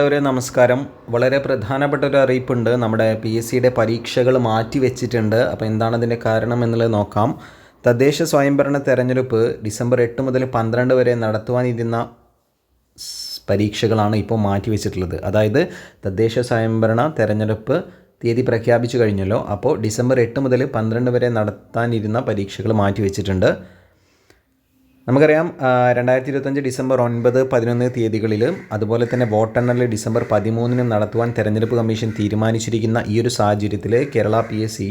ഒരു നമസ്കാരം. വളരെ പ്രധാനപ്പെട്ട ഒരു അറിയിപ്പുണ്ട്. നമ്മുടെ പി എസ് സിയുടെ പരീക്ഷകൾ മാറ്റി വെച്ചിട്ടുണ്ട്. അപ്പോൾ എന്താണ് അതിന്റെ കാരണം എന്നുള്ളത് നോക്കാം. തദ്ദേശ സ്വയംഭരണ തെരഞ്ഞെടുപ്പ് ഡിസംബർ എട്ട് മുതൽ പന്ത്രണ്ട് വരെ നടത്തുവാനിരുന്ന പരീക്ഷകളാണ് ഇപ്പോൾ മാറ്റി വെച്ചിട്ടുള്ളത്. അതായത് തദ്ദേശ സ്വയംഭരണ തെരഞ്ഞെടുപ്പ് തീയതി പ്രഖ്യാപിച്ചു കഴിഞ്ഞല്ലോ. അപ്പോൾ ഡിസംബർ എട്ട് മുതൽ പന്ത്രണ്ട് വരെ നടത്താനിരുന്ന പരീക്ഷകൾ മാറ്റി വെച്ചിട്ടുണ്ട്. നമുക്കറിയാം രണ്ടായിരത്തി ഇരുപത്തഞ്ച് ഡിസംബർ ഒൻപത് പതിനൊന്ന് തീയതികളിൽ അതുപോലെ തന്നെ വോട്ടെണ്ണൽ ഡിസംബർ പതിമൂന്നിനും നടത്തുവാൻ തെരഞ്ഞെടുപ്പ് കമ്മീഷൻ തീരുമാനിച്ചിരിക്കുന്ന ഈ ഒരു സാഹചര്യത്തിൽ കേരള പി എസ് സി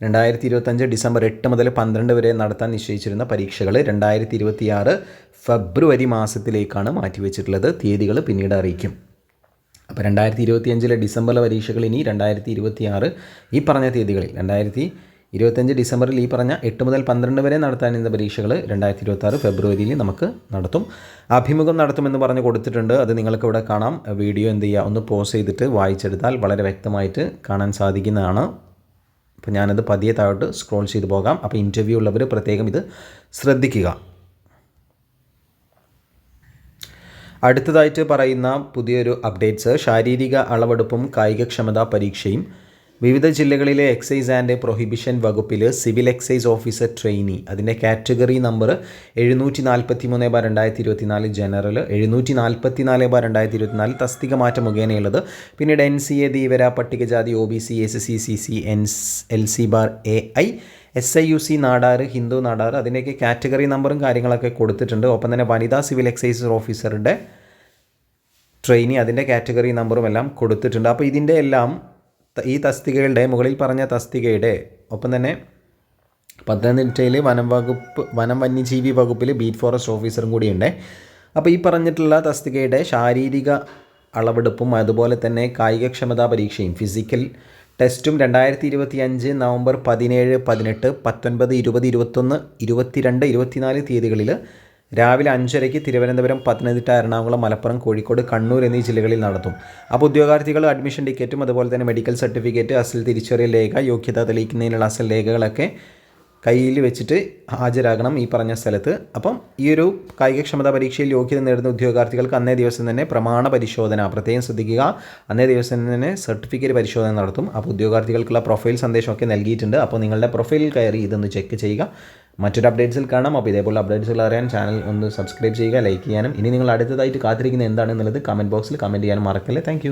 രണ്ടായിരത്തി ഇരുപത്തഞ്ച് ഡിസംബർ എട്ട് മുതൽ പന്ത്രണ്ട് വരെ നടത്താൻ നിശ്ചയിച്ചിരുന്ന പരീക്ഷകൾ രണ്ടായിരത്തി ഇരുപത്തിയാറ് ഫെബ്രുവരി മാസത്തിലേക്കാണ് മാറ്റിവെച്ചിട്ടുള്ളത്. തീയതികൾ പിന്നീട് അറിയിക്കും. അപ്പോൾ രണ്ടായിരത്തി ഇരുപത്തിയഞ്ചിലെ ഡിസംബറിലെ പരീക്ഷകൾ ഇനി രണ്ടായിരത്തി ഇരുപത്തിയാറ് ഈ പറഞ്ഞ തീയതികളിൽ രണ്ടായിരത്തി ഇരുപത്തഞ്ച് ഡിസംബറിൽ ഈ പറഞ്ഞ എട്ട് മുതൽ പന്ത്രണ്ട് വരെ നടത്താനിരുന്ന പരീക്ഷകൾ രണ്ടായിരത്തി ഇരുപത്തി ആറ് ഫെബ്രുവരിയിൽ നമുക്ക് നടത്തും. അഭിമുഖം നടത്തുമെന്ന് പറഞ്ഞ് കൊടുത്തിട്ടുണ്ട്. അത് നിങ്ങൾക്ക് ഇവിടെ കാണാം. വീഡിയോ എന്ത് ചെയ്യുക? ഒന്ന് പോസ് ചെയ്തിട്ട് വായിച്ചെടുത്താൽ വളരെ വ്യക്തമായിട്ട് കാണാൻ സാധിക്കുന്നതാണ്. അപ്പോൾ ഞാനത് പതിയെ താഴോട്ട് സ്ക്രോൾ ചെയ്ത് പോകാം. അപ്പോൾ ഇന്റർവ്യൂ ഉള്ളവർ പ്രത്യേകം ഇത് ശ്രദ്ധിക്കുക. അടുത്തതായിട്ട് പറയുന്ന പുതിയൊരു അപ്ഡേറ്റ്സ്. ശാരീരിക അളവെടുപ്പും കായികക്ഷമതാ പരീക്ഷയും വിവിധ ജില്ലകളിലെ എക്സൈസ് ആൻഡ് പ്രൊഹിബിഷൻ വകുപ്പിൽ സിവിൽ എക്സൈസ് ഓഫീസർ ട്രെയിനി അതിന്റെ കാറ്റഗറി നമ്പർ എഴുന്നൂറ്റി നാൽപ്പത്തി മൂന്ന് ബാർ രണ്ടായിരത്തി ഇരുപത്തി നാല് ജനറൽ എഴുന്നൂറ്റി നാൽപ്പത്തി നാല് ബാർ രണ്ടായിരത്തി ഇരുപത്തി നാല് തസ്തിക മാറ്റം മുഖേനയുള്ളത്. പിന്നീട് എൻ സി എ ധീവര പട്ടികജാതി O B C S C C C N L C bar A I S I U C Nadar Hindu Nadar അതിന്റെയൊക്കെ കാറ്റഗറി നമ്പറും കാര്യങ്ങളൊക്കെ കൊടുത്തിട്ടുണ്ട്. ഒപ്പം തന്നെ വനിതാ സിവിൽ എക്സൈസ് ഓഫീസറുടെ ട്രെയിനി അതിന്റെ കാറ്റഗറി നമ്പറും എല്ലാം കൊടുത്തിട്ടുണ്ട്. അപ്പോൾ ഇതിന്റെ എല്ലാം ഈ തസ്തികകളുടെ മുകളിൽ പറഞ്ഞ തസ്തികയുടെ ഒപ്പം തന്നെ പത്തനംതിട്ടയിൽ വനം വകുപ്പ് വനം വന്യജീവി വകുപ്പിൽ ബീറ്റ് ഫോറസ്റ്റ് ഓഫീസറും കൂടിയുണ്ട്. അപ്പോൾ ഈ പറഞ്ഞിട്ടുള്ള തസ്തികയുടെ ശാരീരിക അളവെടുപ്പും അതുപോലെ തന്നെ കായികക്ഷമതാ പരീക്ഷയും ഫിസിക്കൽ ടെസ്റ്റും രണ്ടായിരത്തി ഇരുപത്തി അഞ്ച് നവംബർ പതിനേഴ് പതിനെട്ട് പത്തൊൻപത് ഇരുപത് ഇരുപത്തൊന്ന് ഇരുപത്തിരണ്ട് ഇരുപത്തിനാല് തീയതികളിൽ രാവിലെ അഞ്ചരയ്ക്ക് തിരുവനന്തപുരം പത്തനംതിട്ട എറണാകുളം മലപ്പുറം കോഴിക്കോട് കണ്ണൂർ എന്നീ ജില്ലകളിൽ നടത്തും. അപ്പോൾ ഉദ്യോഗാർത്ഥികൾ അഡ്മിഷൻ ടിക്കറ്റും അതുപോലെ തന്നെ മെഡിക്കൽ സർട്ടിഫിക്കറ്റ് അസൽ തിരിച്ചറിയൽ രേഖ യോഗ്യത തെളിയിക്കുന്നതിനുള്ള അസൽ രേഖകളൊക്കെ കയ്യിൽ വെച്ചിട്ട് ഹാജരാകണം ഈ പറഞ്ഞ സ്ഥലത്ത്. അപ്പം ഈ ഒരു കായികക്ഷമതാ പരീക്ഷയിൽ യോഗ്യത നേടുന്ന ഉദ്യോഗാർത്ഥികൾക്ക് അന്നേ ദിവസം തന്നെ പ്രമാണ പരിശോധന പ്രത്യേകം ശ്രദ്ധിക്കുക. അന്നേ ദിവസം തന്നെ സർട്ടിഫിക്കറ്റ് പരിശോധന നടത്തും. അപ്പോൾ ഉദ്യോഗാർത്ഥികൾക്കുള്ള പ്രൊഫൈൽ സന്ദേശമൊക്കെ നൽകിയിട്ടുണ്ട്. അപ്പോൾ നിങ്ങളുടെ പ്രൊഫൈലിൽ കയറി ഇതൊന്ന് ചെക്ക് ചെയ്യുക. മറ്റൊരു അപ്ഡേറ്റ്സിൽ കാണാം. അപ്പോൾ ഇതേപോലെ അപ്ഡേറ്റ്സുകൾ അറിയാൻ ചാനൽ ഒന്ന് സബ്സ്ക്രൈബ് ചെയ്യുക ലൈക്ക് ചെയ്യാനും. ഇനി നിങ്ങൾ അടുത്തതായിട്ട് കാത്തിരിക്കുന്ന എന്താണെന്നുള്ളത് കമന്റ് ബോക്സിൽ കമന്റ് ചെയ്യാനും മറക്കല്ലേ. താങ്ക്